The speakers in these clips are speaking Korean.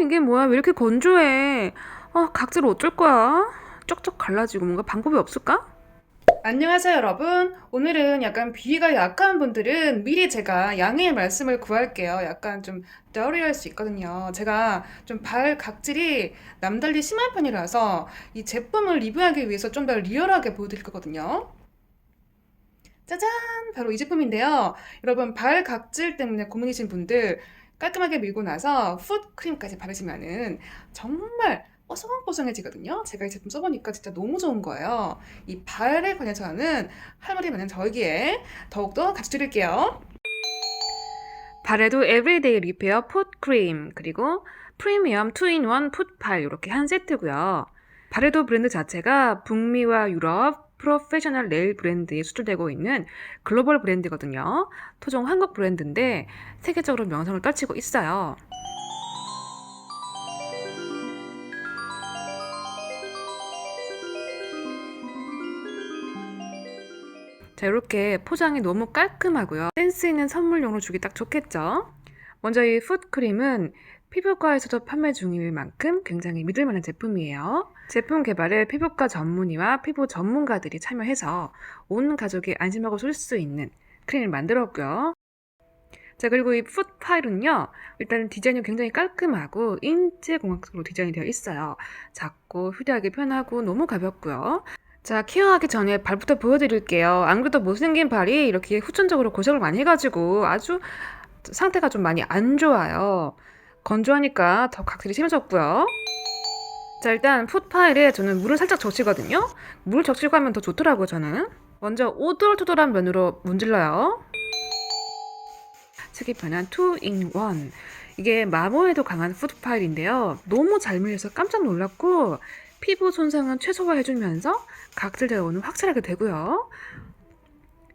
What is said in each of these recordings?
이게 뭐야? 왜 이렇게 건조해? 아, 각질 어쩔 거야? 쩍쩍 갈라지고 뭔가 방법이 없을까? 안녕하세요, 여러분. 오늘은 약간 비위가 약한 분들은 미리 제가 양해의 말씀을 구할게요. 약간 좀 덜리할 수 있거든요. 제가 좀 발 각질이 남달리 심한 편이라서 이 제품을 리뷰하기 위해서 좀 더 리얼하게 보여드릴 거거든요. 짜잔! 바로 이 제품인데요. 여러분, 발 각질 때문에 고민이신 분들 깔끔하게 밀고 나서 풋크림까지 바르시면은 정말 뽀송뽀송해지거든요. 제가 이 제품 써보니까 진짜 너무 좋은 거예요. 이 발에 관해서는 할 말이 많은 저에게 더욱더 같이 드릴게요. 발에도 에브리데이 리페어 풋크림 그리고 프리미엄 2인원 풋팔 이렇게 한 세트고요. 발에도 브랜드 자체가 북미와 유럽 프로페셔널 네일 브랜드에 수출되고 있는 글로벌 브랜드거든요. 토종 한국 브랜드인데 세계적으로 명성을 떨치고 있어요. 자, 이렇게 포장이 너무 깔끔하고요. 센스 있는 선물용으로 주기 딱 좋겠죠? 먼저 이 풋크림은 피부과에서도 판매 중일 만큼 굉장히 믿을 만한 제품이에요. 제품 개발에 피부과 전문의와 피부 전문가들이 참여해서 온 가족이 안심하고 쓸 수 있는 크림을 만들었고요. 자, 그리고 이 풋파일은요, 일단 디자인이 굉장히 깔끔하고 인체공학적으로 디자인이 되어 있어요. 작고 휴대하기 편하고 너무 가볍고요. 자, 케어하기 전에 발부터 보여드릴게요. 안 그래도 못생긴 발이 이렇게 후천적으로 고생을 많이 해가지고 아주 상태가 좀 많이 안 좋아요. 건조하니까 더 각질이 심해졌고요. 자, 일단 풋파일에 저는 물을 살짝 적시거든요. 물 적시고 하면 더 좋더라고요, 저는. 먼저 오돌토돌한 면으로 문질러요. 색이 변한 2in1. 이게 마모에도 강한 풋파일인데요. 너무 잘 밀려서 깜짝 놀랐고 피부 손상은 최소화해주면서 각질 제거는 확실하게 되고요.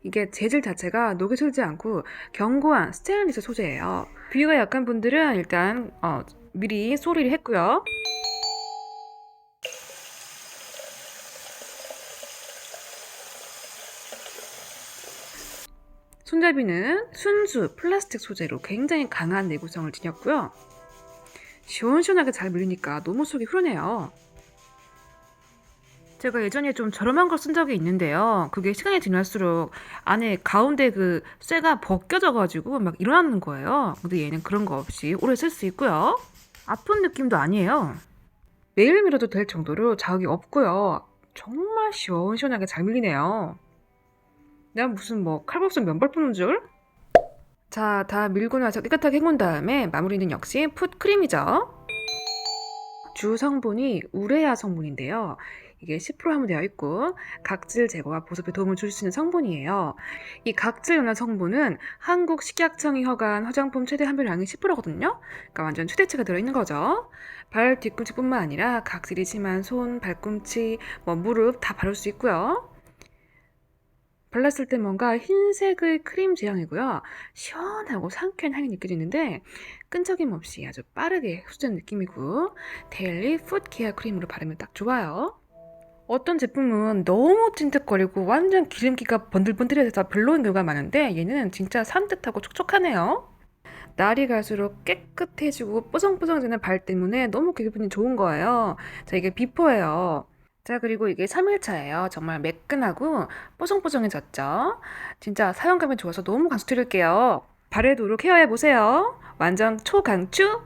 이게 재질 자체가 녹이 슬지 않고 견고한 스테인리스 소재예요. 비위가 약한 분들은 일단 어, 미리 소리를 했고요. 손잡이는 순수 플라스틱 소재로 굉장히 강한 내구성을 지녔고요. 시원시원하게 잘 밀리니까 너무 속이 후련해요. 제가 예전에 좀 저렴한 걸 쓴 적이 있는데요. 그게 시간이 지날수록 안에 가운데 그 쇠가 벗겨져가지고 막 일어나는 거예요. 근데 얘는 그런 거 없이 오래 쓸 수 있고요. 아픈 느낌도 아니에요. 매일 밀어도 될 정도로 자극이 없고요. 정말 시원시원하게 잘 밀리네요. 내가 무슨 뭐 칼국수 면발 푸는 줄? 자, 다 밀고 나서 깨끗하게 헹군 다음에 마무리는 역시 풋크림이죠. 주 성분이 우레아 성분인데요. 이게 10% 함유되어 있고 각질 제거와 보습에 도움을 줄 수 있는 성분이에요. 이 각질 연한 성분은 한국 식약청이 허가한 화장품 최대 함유량이 10%거든요. 그러니까 완전 최대치가 들어있는 거죠. 발 뒤꿈치뿐만 아니라 각질이 심한 손, 발꿈치, 뭐 무릎 다 바를 수 있고요. 발랐을 때 뭔가 흰색의 크림 제형이고요. 시원하고 상쾌한 향이 느껴지는데 끈적임 없이 아주 빠르게 흡수되는 느낌이고 데일리 풋 케어 크림으로 바르면 딱 좋아요. 어떤 제품은 너무 찐득거리고 완전 기름기가 번들번들해서 별로인 경우가 많은데 얘는 진짜 산뜻하고 촉촉하네요. 날이 갈수록 깨끗해지고 뽀송뽀송해지는 발 때문에 너무 기분이 좋은 거예요. 자, 이게 비포예요. 자, 그리고 이게 3일차예요. 정말 매끈하고 뽀송뽀송해졌죠? 진짜 사용감이 좋아서 너무 강추드릴게요. 발에도록 케어해보세요. 완전 초강추